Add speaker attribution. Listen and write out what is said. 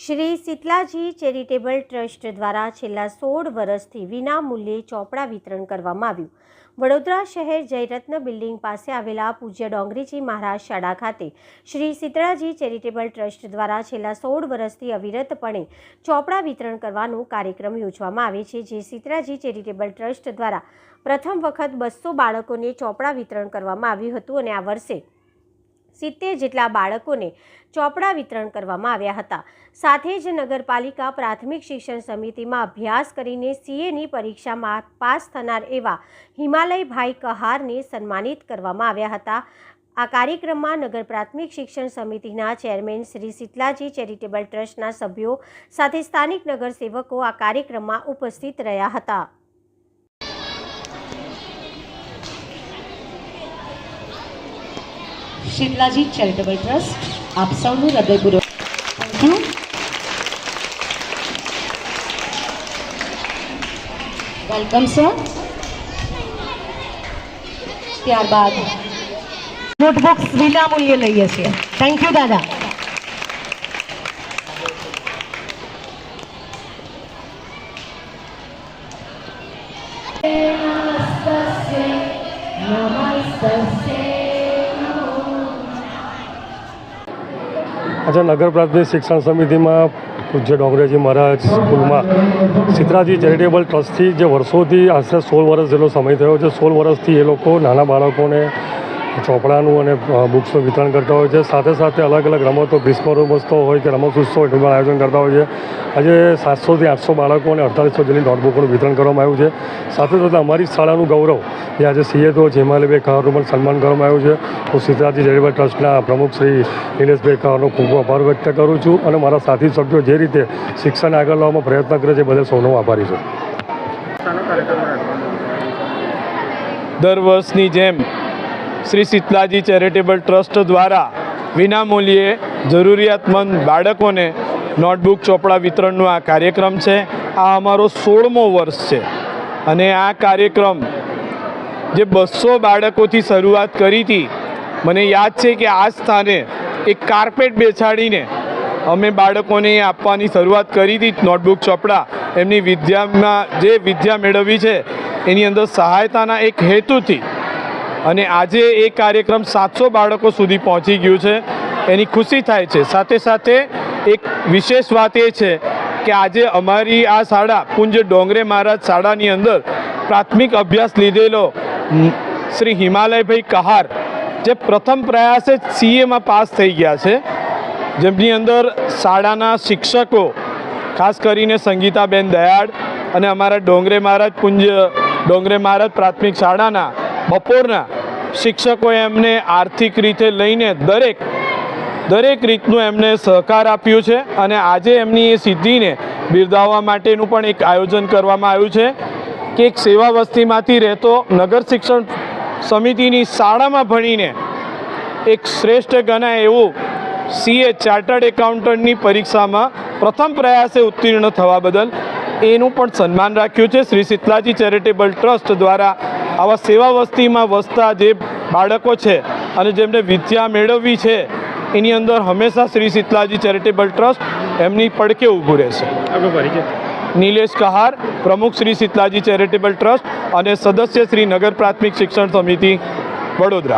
Speaker 1: Shri શીતલાજી charitable trust દ્વારા છેલ્લા સોળ વર્ષથી વિનામૂલ્યે ચોપડા વિતરણ કરવામાં આવ્યું. વડોદરા શહેર જયરત્ન બિલ્ડિંગ પાસે આવેલા પૂજ્ય ડોંગરીજી મહારાજ શાળા ખાતે શ્રી શીતળાજી ચેરિટેબલ ટ્રસ્ટ દ્વારા છેલ્લા સોળ વર્ષથી અવિરતપણે ચોપડા વિતરણ કરવાનો કાર્યક્રમ યોજવામાં આવે છે, જે શીતળાજી ચેરિટેબલ ટ્રસ્ટ દ્વારા પ્રથમ વખત બસો બાળકોને ચોપડા વિતરણ કરવામાં આવ્યું હતું અને આ વર્ષે સિત્તેર જેટલા બાળકોને ચોપડા વિતરણ કરવામાં આવ્યા હતા. સાથે જ નગરપાલિકા પ્રાથમિક શિક્ષણ સમિતિમાં અભ્યાસ કરીને સીએની પરીક્ષામાં પાસ થનાર એવા હિમાલયભાઈ કહારને સન્માનિત કરવામાં આવ્યા હતા. આ કાર્યક્રમમાં નગર પ્રાથમિક શિક્ષણ સમિતિના ચેરમેન શ્રી શીતલાજી ચેરિટેબલ ટ્રસ્ટના સભ્યો સાથે સ્થાનિક નગરસેવકો આ કાર્યક્રમમાં ઉપસ્થિત રહ્યા હતા.
Speaker 2: શીતલાજી ચેરિટેબલ ટ્રસ્ટ, આપ સૌનું હૃદયપૂર્વક થેન્ક યુ વેલકમ સર ત્યારબાદ નોટબુક્સ વિના મૂલ્યે લઈએ છીએ. થેન્ક યુ દાદા.
Speaker 3: આજે નગર પ્રાથમિક શિક્ષણ સમિતિમાં પૂજ્ય ડોંગરેજી મહારાજ સ્કૂલમાં સિત્રાજી ચેરિટેબલ ટ્રસ્ટથી જે વર્ષોથી આશરે સોળ વર્ષ જેટલો સમય થયો છે, સોળ વર્ષથી એ લોકો નાના બાળકોને ચોપડાનું અને બુક્સનું વિતરણ કરતા હોય છે. સાથે સાથે અલગ અલગ રમતો ગ્રીષ્મ રમતો હોય કે રમત ઉત્સવ એનું પણ આયોજન કરતા હોય છે. આજે સાતસોથી આઠસો બાળકો અને અડતાલીસો જેટલી નોટબુકોનું વિતરણ કરવામાં આવ્યું છે. સાથે સાથે અમારી શાળાનું ગૌરવ જે આજે સીએ તો હિમાલયભાઈ કહારનું પણ સન્માન કરવામાં આવ્યું છે. હું સીતાજી ચેરિટેબલ ટ્રસ્ટના પ્રમુખ શ્રી નિલેશભાઈ કહારનો ખૂબ આભાર વ્યક્ત કરું છું અને મારા સાથી સભ્યો જે રીતે શિક્ષણ આગળ લાવવામાં પ્રયત્ન કરે છે બદલ સૌનો આભારી છું.
Speaker 4: દર વર્ષની જેમ શ્રી શીતલાજી ચેરિટેબલ ટ્રસ્ટ દ્વારા વિનામૂલ્યે જરૂરિયાતમંદ બાળકોને નોટબુક, ચોપડા વિતરણનો આ કાર્યક્રમ છે. આ અમારો સોળમો વર્ષ છે અને આ કાર્યક્રમ જે બસો બાળકોથી શરૂઆત કરી હતી, મને યાદ છે કે આ સ્થાને એક કાર્પેટ બેસાડીને અમે બાળકોને આપવાની શરૂઆત કરી હતી, નોટબુક, ચોપડા. એમની વિદ્યામાં જે વિદ્યા મેળવી છે, એની અંદર સહાયતાના એક હેતુથી અને આજે એ કાર્યક્રમ સાતસો બાળકો સુધી પહોંચી ગયું છે. એની ખુશી થાય છે. સાથે સાથે એક વિશેષ વાત એ છે કે આજે અમારી આ શાળા પુંજ ડોંગરે મહારાજ શાળાની અંદર પ્રાથમિક અભ્યાસ લીધેલો શ્રી હિમાલયભાઈ કહાર, જે પ્રથમ પ્રયાસે સીએમાં પાસ થઈ ગયા છે. જેમની અંદર શાળાના શિક્ષકો, ખાસ કરીને સંગીતાબેન દયાળ અને અમારા ડોંગરે મહારાજ પુંજ, ડોંગરે મહારાજ પ્રાથમિક શાળાના બપોરના શિક્ષકોએ એમને આર્થિક રીતે લઈને દરેક દરેક રીતનું એમને સહકાર આપ્યું છે અને આજે એમની એ સિદ્ધિને બિરદાવવા માટેનું પણ એક આયોજન કરવામાં આવ્યું છે કે એક સેવા વસ્તીમાંથી રહેતો નગર શિક્ષણ સમિતિની શાળામાં ભણીને એક શ્રેષ્ઠ ગણાય એવું સીએ ચાર્ટર્ડ એકાઉન્ટન્ટની પરીક્ષામાં પ્રથમ પ્રયાસે ઉત્તીર્ણ થવા બદલ એનું પણ સન્માન રાખ્યું છે. શ્રી શીતલાજી ચેરિટેબલ ટ્રસ્ટ દ્વારા આવા સેવા વસ્તીમાં વસતા જે બાળકો છે અને જેમને વિદ્યા મેળવવી છે એની અંદર હંમેશા શ્રી શીતલાજી ચેરિટેબલ ટ્રસ્ટ એમની પડકે ઊભું રહેશે. નિલેશ કહાર પ્રમુખ શ્રી શીતલાજી ચેરિટેબલ ટ્રસ્ટ અને સદસ્ય શ્રી નગર પ્રાથમિક શિક્ષણ સમિતિ વડોદરા.